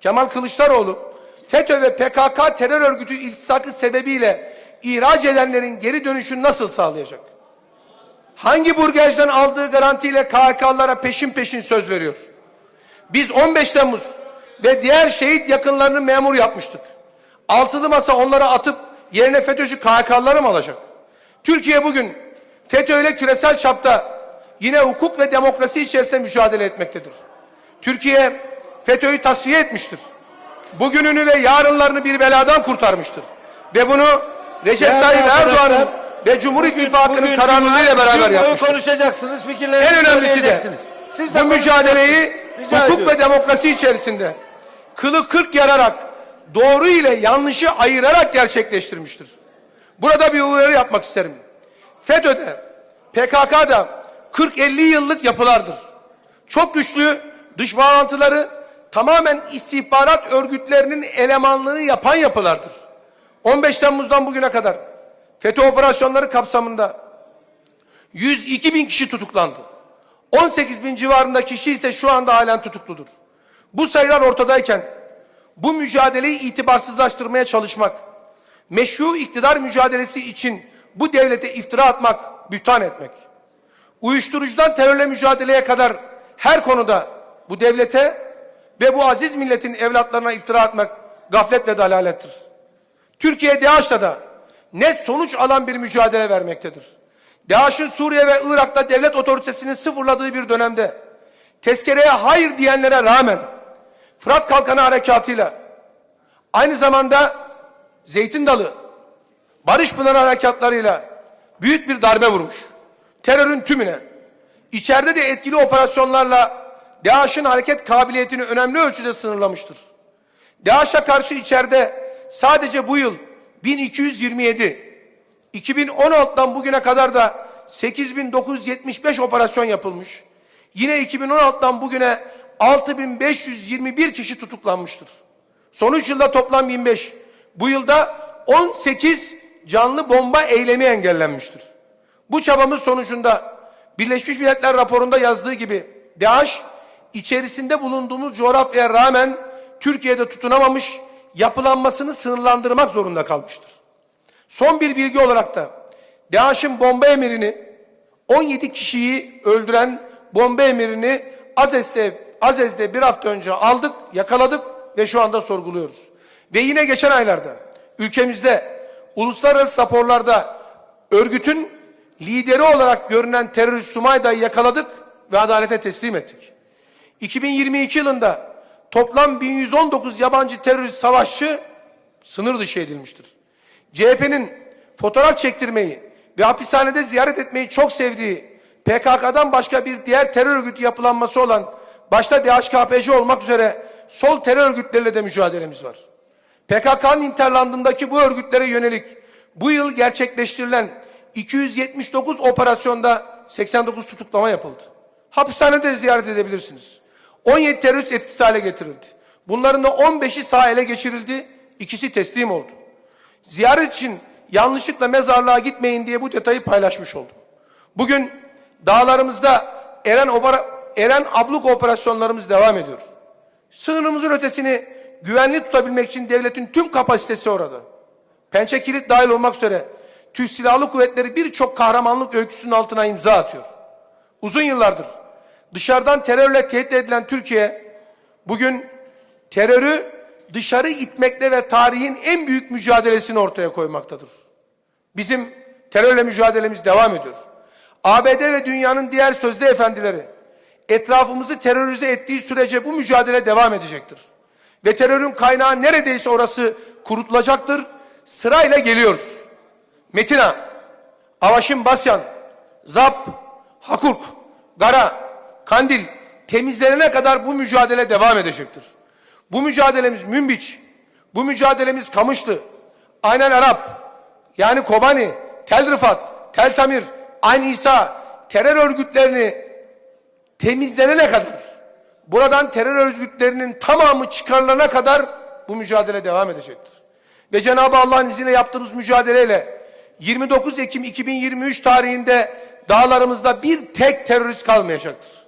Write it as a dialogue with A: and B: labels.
A: Kemal Kılıçdaroğlu FETÖ ve PKK terör örgütü iltisakı sebebiyle ihraç edenlerin geri dönüşünü nasıl sağlayacak? Hangi burgerden aldığı garantiyle KHK'lara peşin peşin söz veriyor? Biz 15 Temmuz ve diğer şehit yakınlarını memur yapmıştık. Altılı masa onları atıp yerine FETÖ'cü KHK'ları mı alacak? Türkiye bugün FETÖ ile küresel çapta yine hukuk ve demokrasi içerisinde mücadele etmektedir. Türkiye FETÖ'yü tasfiye etmiştir. Bugününü ve yarınlarını bir beladan kurtarmıştır. Ve bunu Recep
B: Değerli
A: Tayyip Erdoğan'ın ve Cumhur İttifakı'nın kararlılığıyla beraber yapmıştır.
B: konuşacaksınız, fikirlerinizi
A: En önemlisi de.
B: Siz de
A: bu mücadeleyi.
B: Rica
A: hukuk
B: ediyorum.
A: ve demokrasi içerisinde kılı kırk yararak doğru ile yanlışı ayırarak gerçekleştirmiştir. Burada bir uyarı yapmak isterim. FETÖ'de, PKK'da 40-50 yıllık yapılardır. Çok güçlü dış bağlantıları tamamen istihbarat örgütlerinin elemanlığını yapan yapılardır. 15 Temmuz'dan bugüne kadar FETÖ operasyonları kapsamında 102 bin kişi tutuklandı. 18 bin civarında kişi ise şu anda halen tutukludur. Bu sayılar ortadayken bu mücadeleyi itibarsızlaştırmaya çalışmak, meşru iktidar mücadelesi için bu devlete iftira atmak, bühtan etmek, uyuşturucudan terörle mücadeleye kadar her konuda bu devlete ve bu aziz milletin evlatlarına iftira atmak gaflet ve dalalettir. Türkiye DAEŞ'la da net sonuç alan bir mücadele vermektedir. DAEŞ'in Suriye ve Irak'ta devlet otoritesini sıfırladığı bir dönemde tezkereye hayır diyenlere rağmen Fırat Kalkanı Harekatı'yla aynı zamanda Zeytin Dalı, Barış Pınarı Harekatlarıyla büyük bir darbe vurmuş. Terörün tümüne. İçeride de etkili operasyonlarla DAEŞ'in hareket kabiliyetini önemli ölçüde sınırlamıştır. DAEŞ'e karşı içeride sadece bu yıl 1227, 2016'dan bugüne kadar da 8975 operasyon yapılmış. Yine 2016'dan bugüne 6521 kişi tutuklanmıştır. Son 3 yılda toplam 25. Bu yılda 18 canlı bomba eylemi engellenmiştir. Bu çabamız sonucunda Birleşmiş Milletler raporunda yazdığı gibi DAEŞ içerisinde bulunduğumuz coğrafyaya rağmen Türkiye'de tutunamamış, yapılanmasını sınırlandırmak zorunda kalmıştır. Son bir bilgi olarak da DAEŞ'in bomba emirini 17 kişiyi öldüren bomba emirini Azez'de, Azez'de bir hafta önce aldık, yakaladık ve şu anda sorguluyoruz. Ve yine geçen aylarda ülkemizde uluslararası raporlarda örgütün lideri olarak görünen terörist Sumayda'yı yakaladık ve adalete teslim ettik. 2022 yılında toplam 1119 yabancı terörist savaşçı sınır dışı edilmiştir. CHP'nin fotoğraf çektirmeyi ve hapishanede ziyaret etmeyi çok sevdiği PKK'dan başka bir diğer terör örgütü yapılanması olan başta DHKPC olmak üzere sol terör örgütleriyle de mücadelemiz var. PKK'nın interlandındaki bu örgütlere yönelik bu yıl gerçekleştirilen 279 operasyonda 89 tutuklama yapıldı. Hapishanede ziyaret edebilirsiniz. 17 terörist etkisiz hale getirildi. Bunların da 15'i sağ ele geçirildi, ikisi teslim oldu. Ziyaret için yanlışlıkla mezarlığa gitmeyin diye bu detayı paylaşmış oldum. Bugün dağlarımızda Eren, Obara, Eren abluk operasyonlarımız devam ediyor. Sınırımızın ötesini güvenli tutabilmek için devletin tüm kapasitesi orada. Pençe kilit dahil olmak üzere Türk Silahlı Kuvvetleri birçok kahramanlık öyküsünün altına imza atıyor. Uzun yıllardır dışarıdan terörle tehdit edilen Türkiye bugün terörü dışarı itmekle ve tarihin en büyük mücadelesini ortaya koymaktadır. Bizim terörle mücadelemiz devam ediyor. ABD ve dünyanın diğer sözde efendileri etrafımızı terörize ettiği sürece bu mücadele devam edecektir. Ve terörün kaynağı neredeyse orası kurutulacaktır. Sırayla geliyoruz. Metina, Avaşin Basyan, Zap, Hakurk, Gara, Kandil temizlenene kadar bu mücadele devam edecektir. Bu mücadelemiz Münbiç, bu mücadelemiz Kamışlı, Aynen Arap, yani Kobani, Tel Rıfat, Tel Tamir, Ayn İsa terör örgütlerini temizlenene kadar, buradan terör örgütlerinin tamamı çıkarılana kadar bu mücadele devam edecektir. Ve Cenab-ı Allah'ın izniyle yaptığımız mücadeleyle 29 Ekim 2023 tarihinde dağlarımızda bir tek terörist kalmayacaktır.